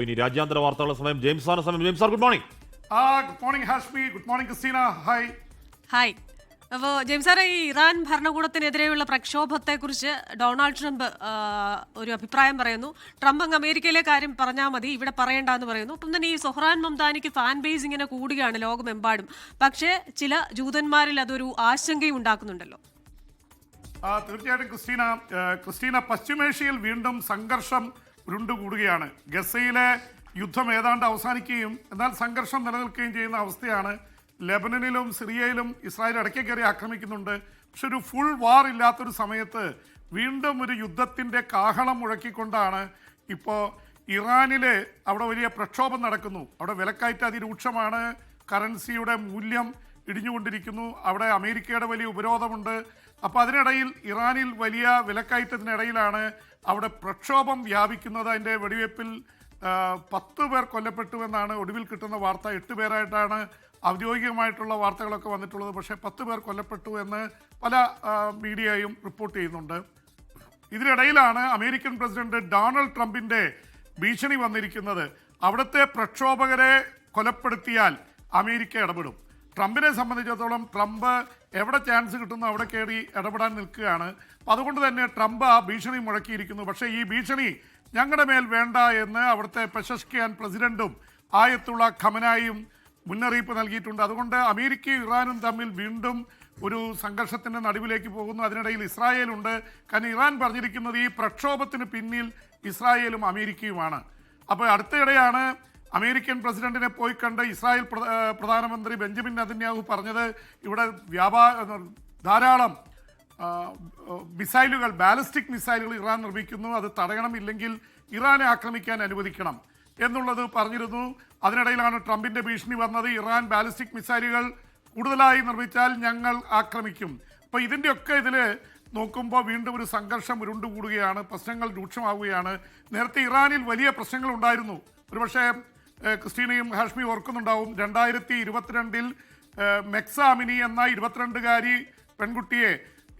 ഇനി രാജ്യാന്തര വാർത്തകളുടെ സമയം. ജെയിംസ് ആണ് സമയം. ജെയിംസ് സാർ ഗുഡ് മോർണിംഗ് ആ good morning Hashmi. Good morning Christina. Hi hi അപ്പോൾ ജെയിംസ് സാറെ ഈ ഇറാൻ ഭരണകൂടത്തിനെതിരെയുള്ള പ്രക്ഷോഭത്തെക്കുറിച്ച് ഡൊണാൾഡ് ട്രംപ് ഒരു അഭിപ്രായം പറയുന്നു. ട്രംപ് അങ്ങ് അമേരിക്കയിലെ കാര്യം പറഞ്ഞാൽ മതി ഇവിടെ പറയണ്ട എന്ന് പറയുന്നു. ഒപ്പം തന്നെ ഈ സൊഹ്റാൻ മംദാനിക്ക് ഫാൻ ബേസ് ഇങ്ങനെ കൂടുകയാണ് ലോകമെമ്പാടും. പക്ഷേ ചില ജൂതന്മാരിൽ അതൊരു ആശങ്കയും ഉണ്ടാക്കുന്നുണ്ടല്ലോ. ആ, തീർച്ചയായിട്ടും ക്രിസ്റ്റീന. ക്രിസ്റ്റീന പശ്ചിമേഷ്യയിൽ വീണ്ടും സംഘർഷം ഉരുണ്ടുകൂടുകയാണ്. ഗസയിലെ യുദ്ധം ഏതാണ്ട് അവസാനിക്കുകയും എന്നാൽ സംഘർഷം നിലനിൽക്കുകയും ചെയ്യുന്ന അവസ്ഥയാണ് ലെബനനിലും സിറിയയിലും ഇസ്രായേൽ ഇടയ്ക്ക് കയറി ആക്രമിക്കുന്നുണ്ട്. പക്ഷെ ഒരു ഫുൾ വാർ ഇല്ലാത്തൊരു സമയത്ത് വീണ്ടും ഒരു യുദ്ധത്തിന്റെ കാഹളം മുഴക്കിക്കൊണ്ടാണ് ഇപ്പോൾ ഇറാനിൽ അവിടെ വലിയ പ്രക്ഷോഭം നടക്കുന്നു. അവിടെ വിലക്കയറ്റം അതിരൂക്ഷമാണ്. കറൻസിയുടെ മൂല്യം ഇടിഞ്ഞുകൊണ്ടിരിക്കുന്നു. അവിടെ അമേരിക്കയുടെ വലിയ ഉപരോധമുണ്ട്. അപ്പോൾ അതിനിടയിൽ ഇറാനിൽ വലിയ വിലക്കയറ്റത്തിനിടയിലാണ് അവിടെ പ്രക്ഷോഭം വ്യാപിക്കുന്നത്. അതിന്റെ വെടിവയ്പ്പിൽ ആ, പത്ത് പേർ കൊല്ലപ്പെട്ടു എന്നാണ് ഒടുവിൽ കിട്ടുന്ന വാർത്ത. എട്ട് പേരായിട്ടാണ് ഔദ്യോഗികമായിട്ടുള്ള വാർത്തകളൊക്കെ വന്നിട്ടുള്ളത്. പക്ഷേ പത്ത് പേർ കൊല്ലപ്പെട്ടു എന്ന് പല മീഡിയയും റിപ്പോർട്ട് ചെയ്യുന്നുണ്ട്. ഇതിനിടയിലാണ് അമേരിക്കൻ പ്രസിഡന്റ് ഡൊണാൾഡ് ട്രംപിന്റെ ഭീഷണി വന്നിരിക്കുന്നത്. അവിടുത്തെ പ്രക്ഷോഭകരെ കൊലപ്പെടുത്തിയാൽ അമേരിക്ക ഇടപെടും. ട്രംപിനെ സംബന്ധിച്ചിടത്തോളം ട്രംപ് എവിടെ ചാൻസ് കിട്ടുന്നു അവിടെ കയറി ഇടപെടാൻ നിൽക്കുകയാണ്. അപ്പം അതുകൊണ്ട് തന്നെ ട്രംപ് ആ ഭീഷണി മുഴക്കിയിരിക്കുന്നു. പക്ഷേ ഈ ഭീഷണി ഞങ്ങളുടെ മേൽ വേണ്ട എന്ന് അവിടുത്തെ പെഷഷ്കിയാൻ പ്രസിഡന്റും ആയത്തുള്ള ഖമനായും മുന്നറിയിപ്പ് നൽകിയിട്ടുണ്ട്. അതുകൊണ്ട് അമേരിക്കയും ഇറാനും തമ്മിൽ വീണ്ടും ഒരു സംഘർഷത്തിന്റെ നടുവിലേക്ക് പോകുന്നു. അതിനിടയിൽ ഇസ്രായേലുണ്ട്. കാരണം ഇറാൻ പറഞ്ഞിരിക്കുന്നത് ഈ പ്രക്ഷോഭത്തിന് പിന്നിൽ ഇസ്രായേലും അമേരിക്കയുമാണ്. അപ്പോൾ അടുത്തിടെയാണ് അമേരിക്കൻ പ്രസിഡന്റിനെ പോയി കണ്ട ഇസ്രായേൽ പ്രധാനമന്ത്രി ബെഞ്ചമിൻ നദന്യാഹു പറഞ്ഞത് ഇവിടെ വ്യാപാര ധാരാളം മിസൈലുകൾ ബാലിസ്റ്റിക് മിസൈലുകൾ ഇറാൻ നിർമ്മിക്കുന്നു. അത് തടയണമില്ലെങ്കിൽ ഇറാനെ ആക്രമിക്കാൻ അനുവദിക്കണം എന്നുള്ളത് പറഞ്ഞിരുന്നു. അതിനിടയിലാണ് ട്രംപിന്റെ ഭീഷണി വന്നത്. ഇറാൻ ബാലിസ്റ്റിക് മിസൈലുകൾ കൂടുതലായി നിർമ്മിച്ചാൽ ഞങ്ങൾ ആക്രമിക്കും. അപ്പോൾ ഇതിന്റെയൊക്കെ ഇതിൽ നോക്കുമ്പോൾ വീണ്ടും ഒരു സംഘർഷം ഉരുണ്ടുകൂടുകയാണ് പ്രശ്നങ്ങൾ രൂക്ഷമാവുകയാണ്. നേരത്തെ ഇറാനിൽ വലിയ പ്രശ്നങ്ങൾ ഉണ്ടായിരുന്നു. ഒരുപക്ഷെ ക്രിസ്റ്റീനയും ഹാഷ്മി ഓർക്കുന്നുണ്ടാവും. രണ്ടായിരത്തി ഇരുപത്തിരണ്ടിൽ മെക്സാമിനി എന്ന ഇരുപത്തിരണ്ടുകാരി പെൺകുട്ടിയെ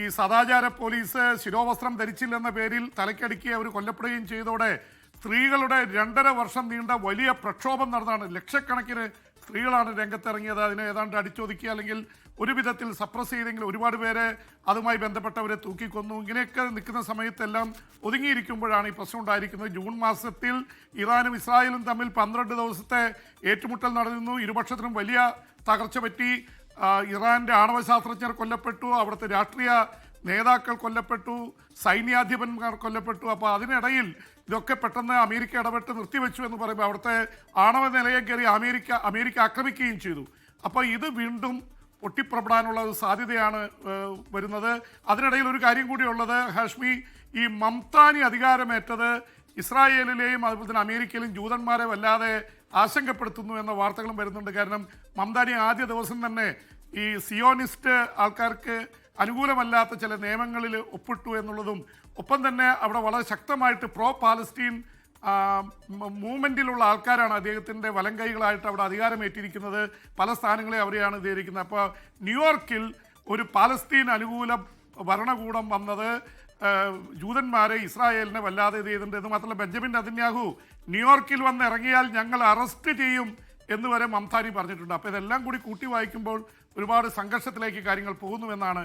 ഈ സദാചാര പോലീസ് ശിരോവസ്ത്രം ധരിച്ചില്ലെന്ന പേരിൽ തലയ്ക്കടുക്കി അവർ കൊല്ലപ്പെടുകയും ചെയ്തതോടെ സ്ത്രീകളുടെ രണ്ടര വർഷം നീണ്ട വലിയ പ്രക്ഷോഭം നടന്നാണ്. ലക്ഷക്കണക്കിന് സ്ത്രീകളാണ് രംഗത്തിറങ്ങിയത്. അതിനെ ഏതാണ്ട് അടിച്ചൊതുക്കി അല്ലെങ്കിൽ ഒരു വിധത്തിൽ സപ്രസ് ചെയ്തെങ്കിൽ ഒരുപാട് പേരെ അതുമായി ബന്ധപ്പെട്ടവരെ തൂക്കിക്കൊന്നു. ഇങ്ങനെയൊക്കെ നിൽക്കുന്ന സമയത്തെല്ലാം ഒതുങ്ങിയിരിക്കുമ്പോഴാണ് ഈ പ്രശ്നം ഉണ്ടായിരിക്കുന്നത്. ജൂൺ മാസത്തിൽ ഇറാനും ഇസ്രായേലും തമ്മിൽ പന്ത്രണ്ട് ദിവസത്തെ ഏറ്റുമുട്ടൽ നടന്നിരുന്നു. ഇരുപക്ഷത്തിനും വലിയ തകർച്ച പറ്റി. ഇറാന്റെ ആണവ ശാസ്ത്രജ്ഞർ കൊല്ലപ്പെട്ടു. അവിടുത്തെ രാഷ്ട്രീയ നേതാക്കൾ കൊല്ലപ്പെട്ടു സൈന്യാധിപന്മാർ കൊല്ലപ്പെട്ടു. അപ്പോൾ അതിനിടയിൽ ഇതൊക്കെ പെട്ടെന്ന് അമേരിക്ക ഇടപെട്ട് നിർത്തിവെച്ചു എന്ന് പറയുമ്പോൾ അവിടുത്തെ ആണവ നിലയെ കയറി അമേരിക്ക അമേരിക്ക ആക്രമിക്കുകയും ചെയ്തു. അപ്പോൾ ഇത് വീണ്ടും പൊട്ടിപ്പുറപ്പെടാനുള്ള ഒരു സാധ്യതയാണ് വരുന്നത്. അതിനിടയിൽ ഒരു കാര്യം കൂടി കൂടിയുള്ളത് ഹാഷ്മി ഈ മംതാനി അധികാരമേറ്റത് ഇസ്രായേലിലെയും അതുപോലെ തന്നെ അമേരിക്കയിലും ജൂതന്മാരെ വല്ലാതെ ആശങ്കപ്പെടുത്തുന്നു എന്ന വാർത്തകളും വരുന്നുണ്ട്. കാരണം മംതാനി ആദ്യ ദിവസം തന്നെ ഈ സിയോണിസ്റ്റ് ആൾക്കാർക്ക് അനുകൂലമല്ലാത്ത ചില നിയമങ്ങളിൽ ഒപ്പിട്ടു എന്നുള്ളതും ഒപ്പം തന്നെ അവിടെ വളരെ ശക്തമായിട്ട് പ്രോ പാലസ്റ്റീൻ മൂവ്മെന്റിലുള്ള ആൾക്കാരാണ് അദ്ദേഹത്തിന്റെ വലം കൈകളായിട്ട് അവിടെ അധികാരമേറ്റിരിക്കുന്നത്. പല സ്ഥാനങ്ങളെ അവരെയാണ് ഇതേരിക്കുന്നത് അപ്പോൾ ന്യൂയോർക്കിൽ ഒരു പാലസ്തീൻ അനുകൂല ഭരണകൂടം വന്നത് ജൂതന്മാരെ ഇസ്രായേലിനെ വല്ലാതെ ഇത് ചെയ്തിട്ടുണ്ട്. എന്ന് മാത്രമല്ല ബെഞ്ചമിൻ അതിന്യാഹു ന്യൂയോർക്കിൽ വന്ന് ഇറങ്ങിയാൽ ഞങ്ങൾ അറസ്റ്റ് ചെയ്യും എന്ന് വരെ മംതാനി പറഞ്ഞിട്ടുണ്ട്. അപ്പോൾ ഇതെല്ലാം കൂടി കൂട്ടി വായിക്കുമ്പോൾ ഒരുപാട് സംഘർഷത്തിലേക്ക് കാര്യങ്ങൾ പോകുന്നുവെന്നാണ്